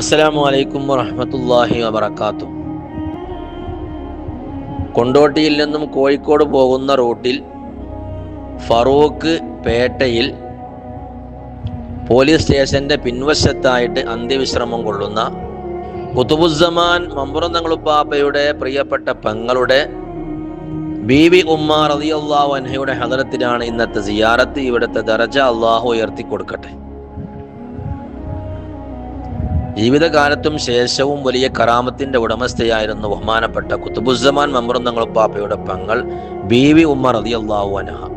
അസ്സലാമു അലൈക്കും വറഹമത്തല്ലാഹി വബർക്കാത്തു കൊണ്ടോട്ടിയിൽ നിന്നും കോഴിക്കോട് പോകുന്ന റൂട്ടിൽ ഫറൂഖ് പേട്ടയിൽ പോലീസ് സ്റ്റേഷന്റെ പിൻവശത്തായിട്ട് അന്ത്യവിശ്രമം കൊള്ളുന്ന കുത്തുബുസമാൻ മമ്പുറന്തങ്ങളുപ്പാപ്പയുടെ പ്രിയപ്പെട്ട പെങ്ങളുടെ ബീവി ഉമ്മ റളിയല്ലാഹു അൻഹയുടെ ഹദരത്തിലാണ് ഇന്നത്തെ സിയാറത്ത്. ഇവിടുത്തെ ദർജ അള്ളാഹു ഉയർത്തി കൊടുക്കട്ടെ ജീവിതകാലത്തും ശേഷവും വലിയ കറാമത്തിന്റെ ഉടമസ്ഥയായിരുന്നു ബഹുമാനപ്പെട്ട കുത്തുബുസമാൻ മമ്പുറന്തങ്ങളുപ്പാപ്പയുടെ പെങ്ങൾ ബീവി ഉമ്മ റളിയല്ലാഹു അൻഹ.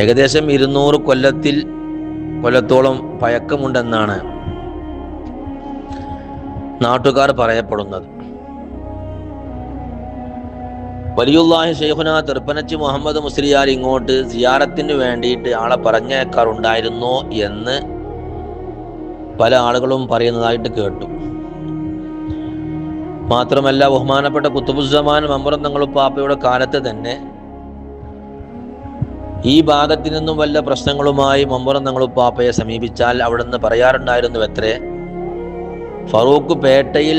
ഏകദേശം ഇരുന്നൂറ് കൊല്ലത്തിൽ കൊല്ലത്തോളം പഴക്കമുണ്ടെന്നാണ് നാട്ടുകാർ പറയപ്പെടുന്നത്. വലിയുള്ളാഹി ഷെയ്ഖുന തിർപ്പനച്ചി മുഹമ്മദ് മുസ്ലിയാർ ഇങ്ങോട്ട് സിയാറത്തിന് വേണ്ടിയിട്ട് ആളെ പറഞ്ഞേക്കാറുണ്ടായിരുന്നു എന്ന് പല ആളുകളും പറയുന്നതായിട്ട് കേട്ടു. മാത്രമല്ല ബഹുമാനപ്പെട്ട കുത്തുബുസമാൻ മമ്പുറന്തങ്ങളും പാപ്പയുടെ കാലത്ത് തന്നെ ഈ ഭാഗത്തു നിന്നും വല്ല പ്രശ്നങ്ങളുമായി മമ്പുറന്തങ്ങളും പാപ്പയെ സമീപിച്ചാൽ അവിടുന്ന് പറയാറുണ്ടായിരുന്നു എത്രേ? ഫറൂഖ് പേട്ടയിൽ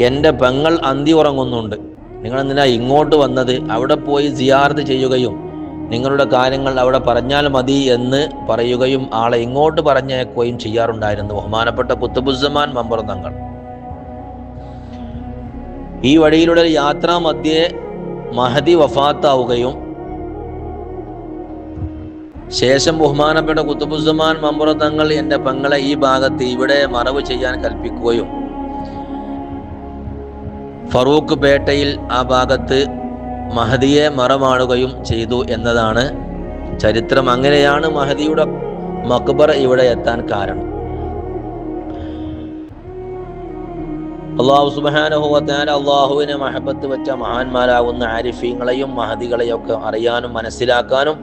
എന്റെ പെങ്ങൾ അന്തി ഉറങ്ങുന്നുണ്ട്. നിങ്ങൾ എന്തിനാ ഇങ്ങോട്ട് വന്നത്? അവിടെ പോയി സിയാർത്ത് ചെയ്യുകയും നിങ്ങളുടെ കാര്യങ്ങൾ അവിടെ പറഞ്ഞാൽ മതി എന്ന് പറയുകയും ആളെ ഇങ്ങോട്ട് പറഞ്ഞേക്കുകയും ചെയ്യാറുണ്ടായിരുന്നു. ബഹുമാനപ്പെട്ട കുത്തുബുസമാൻ മമ്പർന്നങ്ങൾ ഈ വഴിയിലൂടെ യാത്രാ മധ്യേ മഹദി വഫാത്താവുകയും ശേഷം ബഹുമാനപ്പെട്ട കുത്തുബുസമാൻ മമ്പുറത്തങ്ങൾ എന്റെ പെങ്ങളെ ഈ ഭാഗത്ത് ഇവിടെ മറവ് ചെയ്യാൻ കൽപ്പിക്കുകയും ഫറൂഖ് പേട്ടയിൽ ആ ഭാഗത്ത് മഹദിയെ മറമാടുകയും ചെയ്തു എന്നതാണ് ചരിത്രം. അങ്ങനെയാണ് മഹദിയുടെ മക്ബർ ഇവിടെ എത്താൻ കാരണം. അള്ളാഹു സുബാനുഹുവത്താൻ അള്ളാഹുവിനെ മഹബത്ത് വെച്ച മഹാന്മാരാകുന്ന ആരിഫീങ്ങളെയും മഹദികളെയും ഒക്കെ അറിയാനും മനസ്സിലാക്കാനും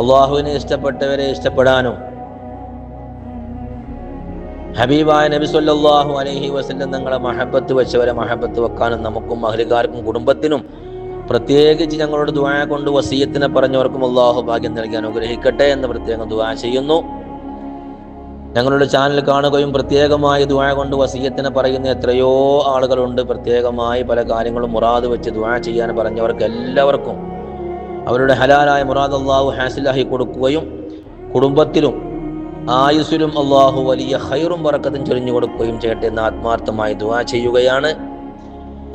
അള്ളാഹുവിനെ ഇഷ്ടപ്പെട്ടവരെ ഇഷ്ടപ്പെടാനും ഹബീബായ നബി സല്ലാഹു അലഹി വസല്ലം തങ്ങളെ മഹബത്ത് വെച്ചവരെ മഹബത്ത് വെക്കാനും നമുക്കും മഹലുകാർക്കും കുടുംബത്തിനും പ്രത്യേകിച്ച് ഞങ്ങളോട് ദുആ കൊണ്ട് വസീയത്തിനെ പറഞ്ഞവർക്കും അള്ളാഹു ഭാഗ്യം നൽകി അനുഗ്രഹിക്കട്ടെ എന്ന് പ്രത്യേകം ദുആ ചെയ്യുന്നു. ഞങ്ങളുടെ ചാനൽ കാണുകയും പ്രത്യേകമായി ദുആ കൊണ്ട് വസീയത്തിനെ പറയുന്ന എത്രയോ ആളുകളുണ്ട്. പ്രത്യേകമായി പല കാര്യങ്ങളും മുറാദ് വെച്ച് ദുആ ചെയ്യാൻ പറഞ്ഞവർക്ക് എല്ലാവർക്കും അവരുടെ ഹലാലായ മുറാദ് അള്ളാഹു ഹാസിലാഹി കൊടുക്കുകയും കുടുംബത്തിലും ആയുസ്സിലും അള്ളാഹു വലിയ ഹൈറും പറക്കത്തും ചൊരിഞ്ഞു കൊടുക്കുകയും ചെയ്യട്ടെ എന്ന് ആത്മാർത്ഥമായി ദുആ ചെയ്യുകയാണ്.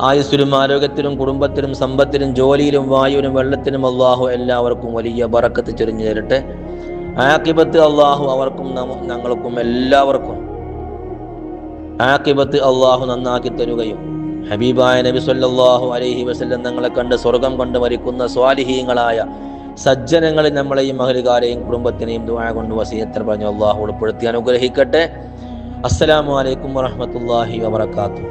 ആയുസ്സിലും ആരോഗ്യത്തിലും കുടുംബത്തിലും സമ്പത്തിലും ജോലിയിലും വായുവിനും വെള്ളത്തിനും അള്ളാഹു എല്ലാവർക്കും വലിയ ബറക്കത്ത് ചെറിഞ്ഞു തരട്ടെ. ആക്കിബത്ത് അള്ളാഹു അവർക്കും ഞങ്ങൾക്കും എല്ലാവർക്കും. ആക്കിബത്ത് അള്ളാഹു നന്നാക്കി തരുകയും ഹബീബായ നബി സല്ലാഹു അലൈഹി വസല്ലം ഞങ്ങളെ കണ്ട് സ്വർഗം കണ്ട് മരിക്കുന്ന സ്വാലിഹീങ്ങളായ സജ്ജനങ്ങളെ നമ്മളെയും മഹലുകാരെയും കുടുംബത്തിനെയും ദുആ കൊണ്ട് വസീയത്തിൽ പറഞ്ഞു അള്ളാഹു ഉൾപ്പെടുത്തി അനുഗ്രഹിക്കട്ടെ. അസ്സലാമു അലൈക്കും വറഹ്മത്തുള്ളാഹി വബറകാതുഹു.